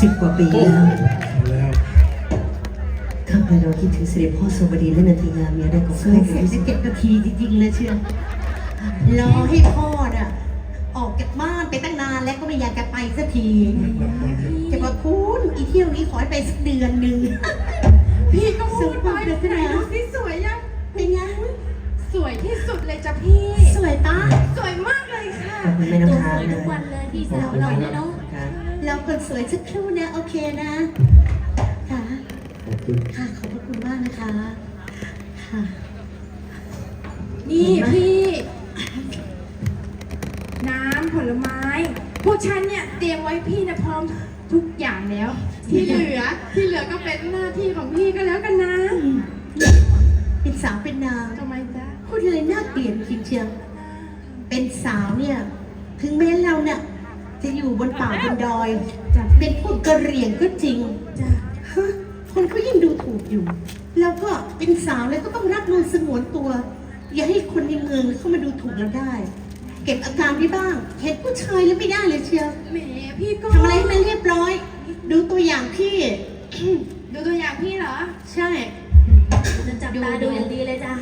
สิบกว่าปีแล้วแล้วข้าพเจ้าคิดถึงเสด็จพ่อสวดีและนันทิยาเมียได้ของสข้าวยพเสร็เจ้าจจะเจ็ดนาทีจริงๆเลยเชียวรอให้พ่อน่ะออกจากบ้านไปตั้งนานแล้วก็ไม่อยากจะไปสักทีจะมาคุณอีเที่ยวนี้ขอให้ไปสักเดือนหนึ่งพี่ก็พูดไปสวยไหนนะดูสิสวยยังเป็นไงสวยที่สุดเลยจ้ะพี่ สวยปะสวยมากเลยค่ะขอบคุณแม่น้ำค้างเลยทุกวันเลยพี่สาวเราเนี่ยเนาะครับ เราคนสวยสักครู่นะโอเคนะค่ะขอบคุณค่ะขอบพระคุณมากนะคะค่ะนี่พี่ น้ำผลไม้ พวกฉันเนี่ยเตรียมไว้พี่นะพร้อมทุกอย่างแล้ว ที่เหลือที่เหลือก็เป็นหน้าที่ของพี่ก็แล้วกันนะเป็นสาวเป็นนางทำไมจ๊ะพูดอะไรน่าเกลียดจริงเชียวเป็นสาวเนี่ย ถึงแม้เราเนี่ย จะอยู่บนป่าบนดอย จ้ะ เป็นพวกกระเหรี่ยงก็จริง จ้ะฮะคนเขายิ่งดูถูกอยู่ แล้วก็เป็นสาวแล้วก็ต้องรักนวลสงวนตัว อย่าให้คนในเมืองเข้ามาดูถูกเราได้ เก็บอาการไว้บ้าง เห็นผู้ชายแล้วไม่ได้เลยเชียวแหมพี่ก็ทำอะไรให้มันเรียบร้อย ดูตัวอย่างพี่ ดูตัวอย่างพี่เหรอ ใช่ จะจับตาดูอย่างดีเลยจ้ะ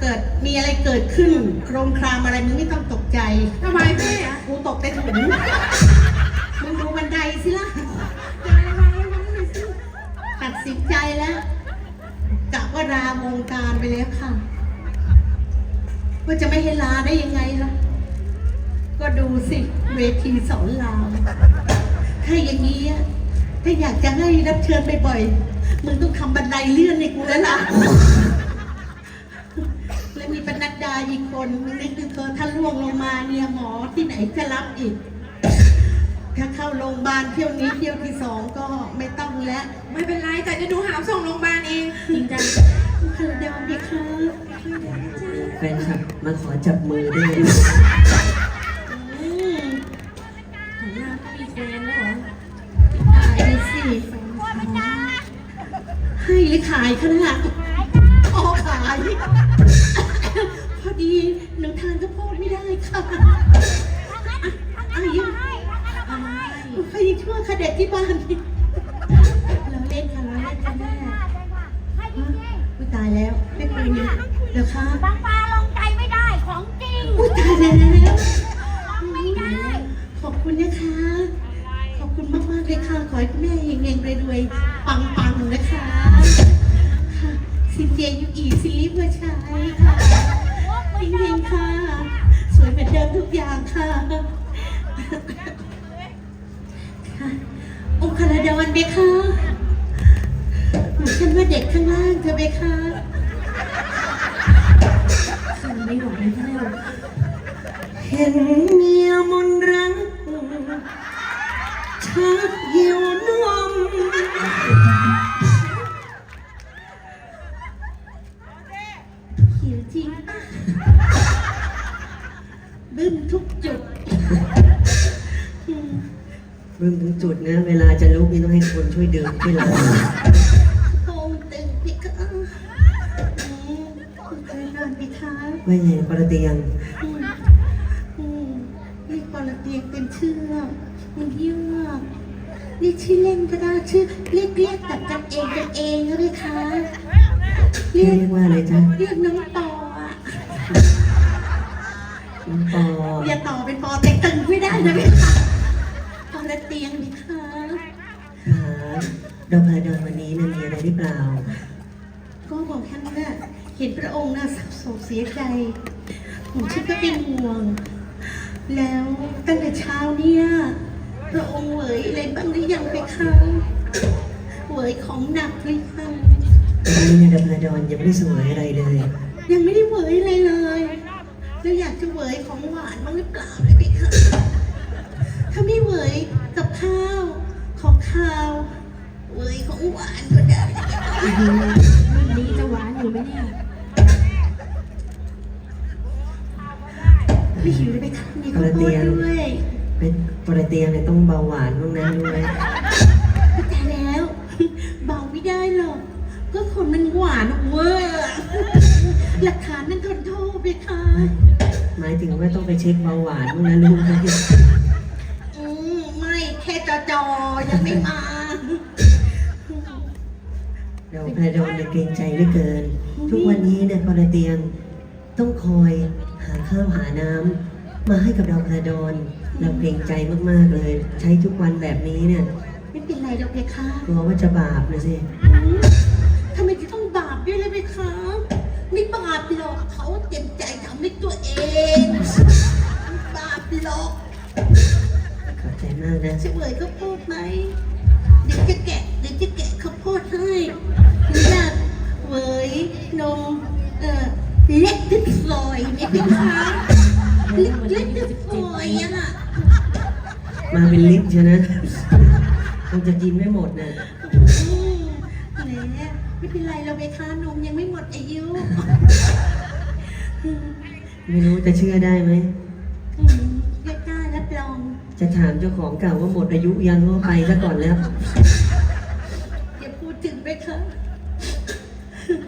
เกิดมีอะไรเกิดขึ้นโครมครามอะไรมึงไม่ต้องตกใจทำไมพี่กูตกไปถุงมึงดูบันไดสิล่ะจะระวังระวังหน่อยสิตัดสินใจแล้วกะว่าราวงการไปแล้วค่ะ ว่าจะไม่ให้ลาได้ยังไงล่ะ ก็ดูสิเวทีสอนรามถ้าอย่างนี้อะถ้าอยากจะให้รับเชิญบ่อยๆมึงต้องทำบันไดเลื่อนในกูแล้วล่ะแล้ว มีปนัดดาอีกคนมึงนึกดูเธอถ้าล่วงลงมาเนี่ยหมอที่ไหนจะรับอีก ถ้าเข้าโรงพยาบาลเที่ยวนี้เที่ยวที่สองก็ไม่ต้องแล้วไม่เป็นไรแต่จะดูหามส่งโรงพยาบาลเองจริงจังคาราเดลดีค่ะแฟนคลับมาขอจับมือด้วยอืมของเราก็มีแฟนแล้วเหรอตายเลยสิให้หรือขายคะน่ะอ๋อขายพอ ดีหนูทานก็โพดไม่ได้ค่ะอายุใครยังชั่วค่ะเด็กที่บ้านนี่เราเล่นค่ะเราเล่นค่ะแม่อุ้ยตายแล้วไม่เคยมีเหรอคะบางปลาลงใจไม่ได้ของจริงอุ้ยตายแล้วไม่ได้ขอบคุณนะคะ ขอบคุณมากมากๆเลยค่ะ ขอให้คุณแม่เฮงๆรวยๆ ค์คาราดอนเบค่ะหนูฉันว่าเด็กข้างล่างเธอเบค่ะฉันไม่ไหวแล้วเห็นเมียมนรักชักหิวนม จุดนะ เวลาจะลุกนี่ต้องให้คนช่วยเดินช่วยหลังโป่งตึงพี่คะอืมคุณเคยนอนพี่คะว่าไงปรเตียงอืมอืมนี่ปลาเตียงเป็นเชือกมันเยือกนี่ชื่อเล่นก็ได้ชื่อเรียกเรียกแบบกันเองกันเองก็ได้คะเรีเรียกว่าอะไรจ๊ะเรียกน้องต่ออะน้องปอเรียกต่อเป็น ก็บอกท่านว่าเห็นพระองค์น่าเศร้าโศกเสียใจผมชิดก็เป็นห่วง แล้วตั้งแต่เช้าเนี่ยพระองค์เหวยอะไรบ้างหรือยังไปคะเหวยของหนักหรือยังตอนนี้เนี่ยดาพระดอนยังไม่ได้เสวยอะไรเลย ยังไม่ได้เหวยอะไรเลยแล้วอยากจะเหวยของหวานบ้างหรือเปล่าเลยไปคะถ้าไม่เหวยกับข้าวของข้าวเหวยของหวานก็ได้รุ่นนี้จะห วานอยู่ไหมเนี่ยไม่หิวเลยไปคะมีข้าวโพดด้วยเป็นปกติเนี่ยต้องเบาหวานบ้างนะรู้ไหมแต่แล้วเบาไม่ได้หรอกก็คนมันหวานเวอร์อะหลักฐานนั้นทนโทษไปค่ะหมายถึงว่าต้องไปเช็คเบาหวานบ้างนะรู้ไหมอืมไม่แค่จอจอๆยังไม่มา พระดอนเนี่ยเกรงใจเหลือเกิน ทุกวันนี้เนี่ยปรเตียงต้องคอยหาข้าวหาน้ำมาให้กับเราพระดอนเราเกรงใจมากๆเลย ใช้ทุกวันแบบนี้เนี่ยไม่เป็นไรหรอกเพคะกลัวว่าจะบาปนะสิอืมทำไมจะต้องบาปด้วยเลยเพคะไม่บาปหรอกเขาเต็มใจทำให้ตัวเองไม่บาปหรอกขอบใจมากนะจะเหวยข้าวโพดไหมเดี๋ยวจะแกะเดี๋ยวจะแกะข้าวโพดให้ หรืออยากเหวยนมเอ่อเล็กทึบซอยไหมพี่คะเล็กเล็กทึบซอยอะค่ะมาเป็นลิฟต์ใช่นะคงจะกินไม่หมดนะอืมแหมไม่เป็นไรเราไปค้านมยังไม่หมดอายุไม่รู้จะเชื่อได้ไหมอืมเรียกได้รับรอง จะถามเจ้าของเก่าว่าหมดอายุยังก็ไปซะก่อนแล้ว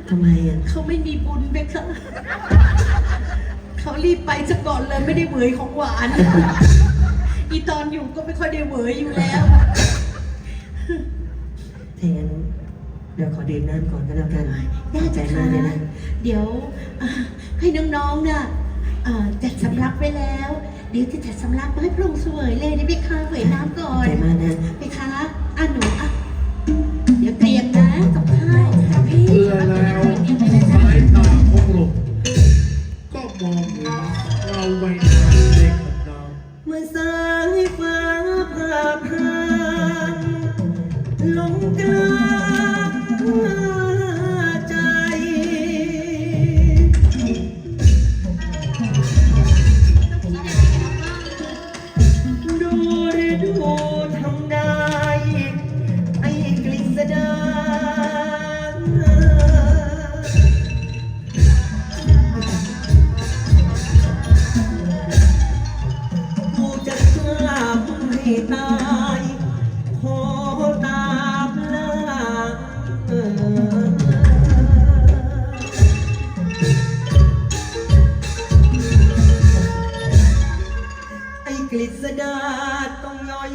ทำไมอะเขาไม่มีบุญไปค่ะเขารีบไปซะก่อนเลยไม่ได้เหวยของหวาน อีตอนอยู่ก็ไม่ค่อยได้เหวยอยู่แล้ว ถ้าอย่างนั้นเราขอดื่มน้ำก่อนก็แล้วกันได้ขอบใจจ้ะมากเลยนะ เดี๋ยวอ่าให้น้องๆน่ะอ่าจัดสำรับไว้แล้ว เดี๋ยวจะจัดสำรับมาให้พระองค์เสวยเลยได้ไหมคะเวยน้ำก่อขอบนใจมากนะไหมคะอะหนูอะ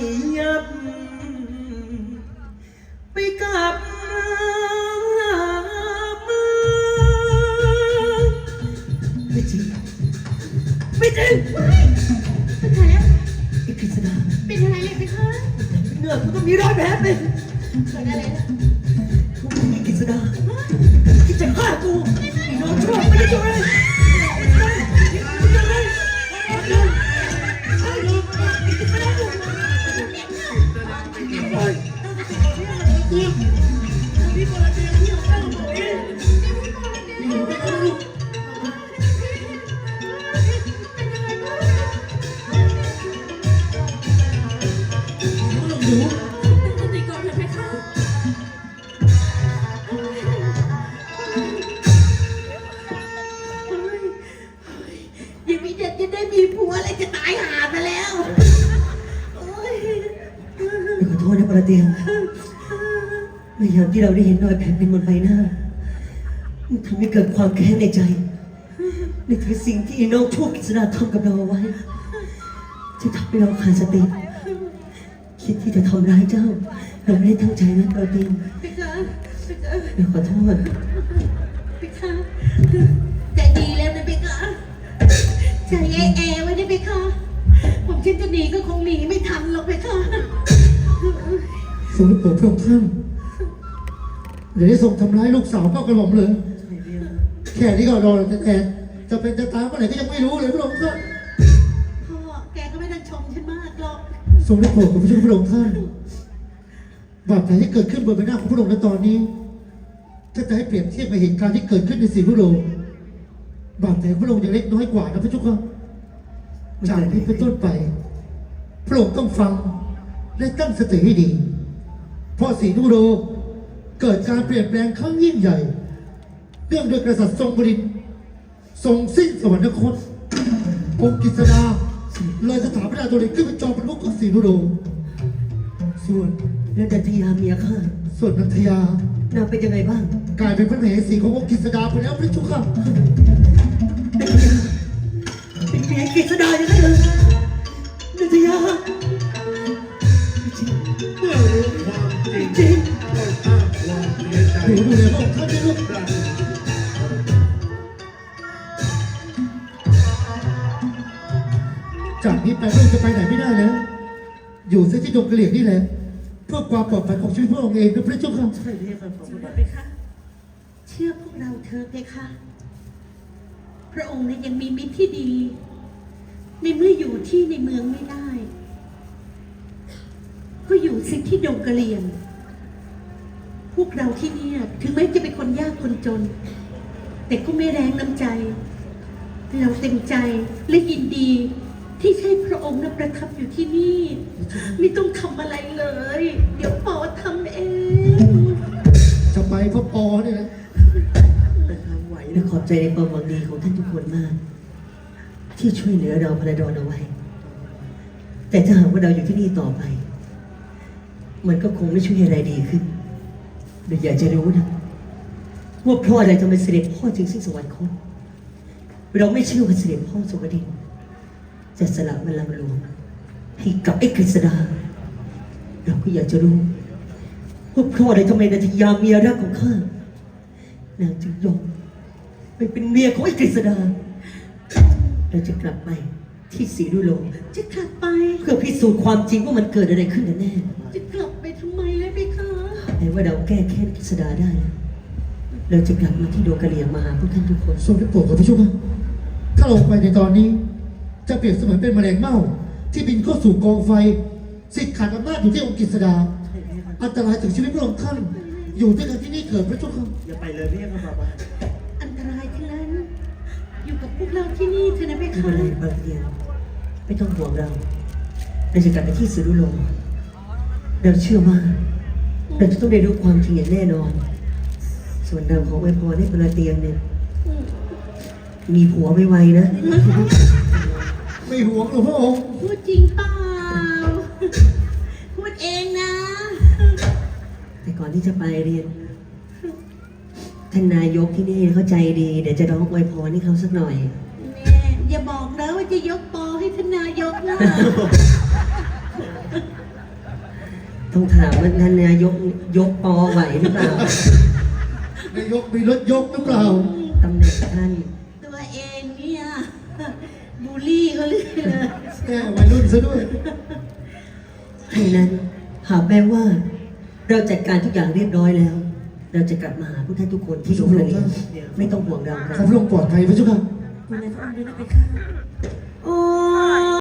ย่อยยับ ไปกับมือไม่จริงไม่จริงเป็นไงอะไอ้กฤษดาเป็นอะไรเลยพี่คะเหนือกูต้องมีรอยแผลเป็นเกิดอะไรนะทุกคนไอ้กฤษดาที่จะฆ่ากูไอ้น้องชั่วไม่ได้ช่วย เลยยังมีเด็กจะได้มีผัวอะไรจะตายหาไปแล้ว โอ้ยขอโทษนะประเตียงในยามที่เราได้เห็นรอยแผลเป็นบนใบหน้ามันทำให้เกิดความแค้นในใจนี่คือสิ่งที่ไอ้น้องชั่วกฤษดาทำกับเราเอาไว้จะทำให้เราขาดสติ คิดที่จะทำร้ายเจ้า เราไม่ได้ตั้งใจนะประเตียงพี่คะพี่คะเราขอโทษพี่คะใจดีแล้วนะพี่คะใจแอแอไว้นะพี่คะผมคิดจะหนีก็คงหนีไม่ทันหรอกพี่คะสมมติผมพระองค์ท่านเดี๋ยวได้ส่งทำร้ายลูกสาวก็กระหม่อมเลย แค่นี้ก็รอแต่แต่จะเป็นจะตายเมื่อไหร่ก็ยังไม่รู้เลยพระองค์ท่าน ทรงได้โปรดกับพระเจ้าพระองค์ท่านบาดแผลที่เกิดขึ้นบนใบหน้าของพระองค์ในตอนนี้ ถ้าจะให้เปรียบเทียบกับเหตุการณ์ที่เกิดขึ้นในสีพระองค์บาดแผลพระองค์ยังเล็กน้อยกว่านะพระเจ้าค่ะจากนี้เป็นต้นไป พระองค์ต้องฟังและตั้งสติให้ดี เพราะสีนุโรเกิดการเปลี่ยนแปลงครั้งยิ่งใหญ่ เรื่องโดวยกษัตริย์ทรงบรินทร์ทรงสิ้นสวรรคตองค์กิษดา เลยสถาปนาตัวเองขึ้นเป็นจอมเป็นมุกของสีนุโรส่วนแล้วดันทยาเมียข้าส่วนนันทยานางเป็นยังไงบ้าง กลายเป็นพระมเหสีขององค์กิษดาไปแล้วพระเจุค่ะเป็นเมียกฤษดาอย่างนั้นเหรอนันทยาเมื่อรู้ความจริงจริงก็สร้างความเสียใจ หนูดูแลพระองค์ท่านด้วยลูกกัน ที่ดงกระเหลี่ยงนี่แหละ เพื่อความปลอดภัยของชีวิตพระองค์เองนะพระเจ้าค่ะใช่เมียข้าขอบคุณมากไปคะเชื่อพวกเราเธอะเพคะ พระองค์เนี่ยยังมีมิตรที่ดี ในเมื่ออยู่ที่ในเมืองไม่ได้ ก็อยู่สิที่ดงกระเหรียง พวกเราที่เนี่ยถึงแม้จะเป็นคนยากคนจน แต่ก็ไม่แรงน้ำใจ เราเต็มใจและยินดี ที่ใช้พระองค์นั้นประทับอยู่ที่นี่ ไม่ต้องทำอะไรเลย เดี๋ยวปอทำเอง จะไปเพราะปอเนี่ยนะแต่ทางไหวและขอบใจในความหวังดีของท่านทุกคนมาก ที่ช่วยเหลือเราพระดอนเอาไว้ แต่ถ้าหากว่าเราอยู่ที่นี่ต่อไป มันก็คงไม่ช่วยให้อะไรดีขึ้นเดี๋ยวอยากจะรู้นะว่าเพราะอะไรทำไมเสด็จพ่อจึงสิ้นสวรรคตเราไม่เชื่อว่าเสด็จพ่อสุวดินทร์ จะสละบัลลังก์หลวงให้กับไอ้กฤษดา เราก็อยากจะรู้ว่าเพราะอะไรทำไมนาทียาเมียรักของข้านางจึงยอมไปเป็นเมียของไอ้กฤษดา เราจะกลับไปที่สีดุโลงจะกลับไป เพื่อพิสูจน์ความจริงว่ามันเกิดอะไรขึ้นกันแน่จะกลับไปทำไมเลยไปคะไหนว่าเราแก้แค้นกฤษดาได้นะเราจะกลับมาที่โดกะเหลียงมาหาพวกท่านทุกคน ทรงได้โปรดกับพระเจ้าค่ะถ้าลงไปในตอนนี้ จะเปรียบเสมือนเป็นแมลงเม่า ที่บินเข้าสู่กองไฟ สิทธิ์ขาดอำนาจอยู่ที่องค์กิษดา อันตรายถึงชีวิตพระองค์ท่าน อยู่ด้วยกันที่นี่เกิดพระเจ้าค่ะอย่าไปเลยพี่ครับบาอันตรายทั้งนั้น อยู่กับพวกเราที่นี่เถอะนะไปไม่คะเป็นไรบางเทียนไม่ต้องห่วงเราเราจะกลับไปที่สีดุโลงเราเชื่อว่าเราจะต้องได้รู้ความจริงอย่างแน่นอน ส่วนเราของไอพรให้พลเตียงเนี่ย มีผัวไม่ไวๆนะ ไม่ห่วงหรอกพระองค์พูดจริงเปล่า พูดเองนะ แต่ก่อนที่จะไปเรียน ท่านนายกที่นี่เขาใจดี เดี๋ยวจะร้องอวยพรให้เขาสักหน่อยแม่อย่าบอกนะว่าจะยกปอให้ทานนายกนะ ต้องถามว่าท่านนายกยกปอไหวหรือเปล่า นายกมีรถยกหรือเปล่า ตำแหน่งท่าน ตัวเองเนี่ยบู ลลี่เขาเลยเลยแม่วัยรุ่นซะด้วยดังนั้นหากแม้ว่า เราจัดการทุกอย่างเรียบร้อยแล้ว เราจะกลับมาหาพวกท่านทุกคนที่โรงเรียนไม่ต้องห่วงเราขอพระองค์ปลอดภัยพระเจ้าค่ะดูแลพระองค์ด้วยนะไปค่ะโอ้